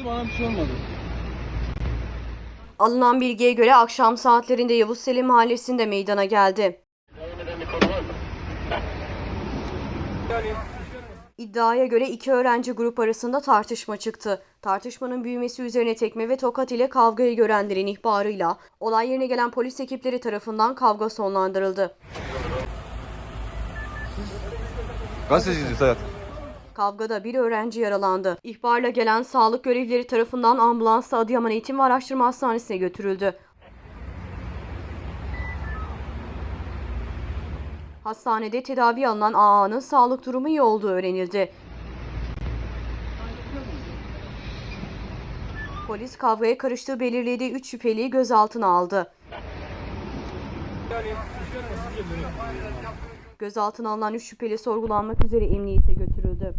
vurdu bana bir şey olmadı. Alınan bilgiye göre akşam saatlerinde Yavuz Selim mahallesinde meydana geldi. İddiaya göre iki öğrenci grup arasında tartışma çıktı. Tartışmanın büyümesi üzerine tekme ve tokat ile kavgayı görenlerin ihbarıyla olay yerine gelen polis ekipleri tarafından kavga sonlandırıldı. Gazeteciyiz hayat. Kavgada bir öğrenci yaralandı. İhbarla gelen sağlık görevlileri tarafından ambulansla Adıyaman Eğitim ve Araştırma Hastanesi'ne götürüldü. Hastanede tedavi alınan AA'nın sağlık durumu iyi olduğu öğrenildi. Polis kavgaya karıştığı belirlediği 3 şüpheliyi gözaltına aldı. Gözaltına alınan 3 şüpheli sorgulanmak üzere emniyete götürüldü.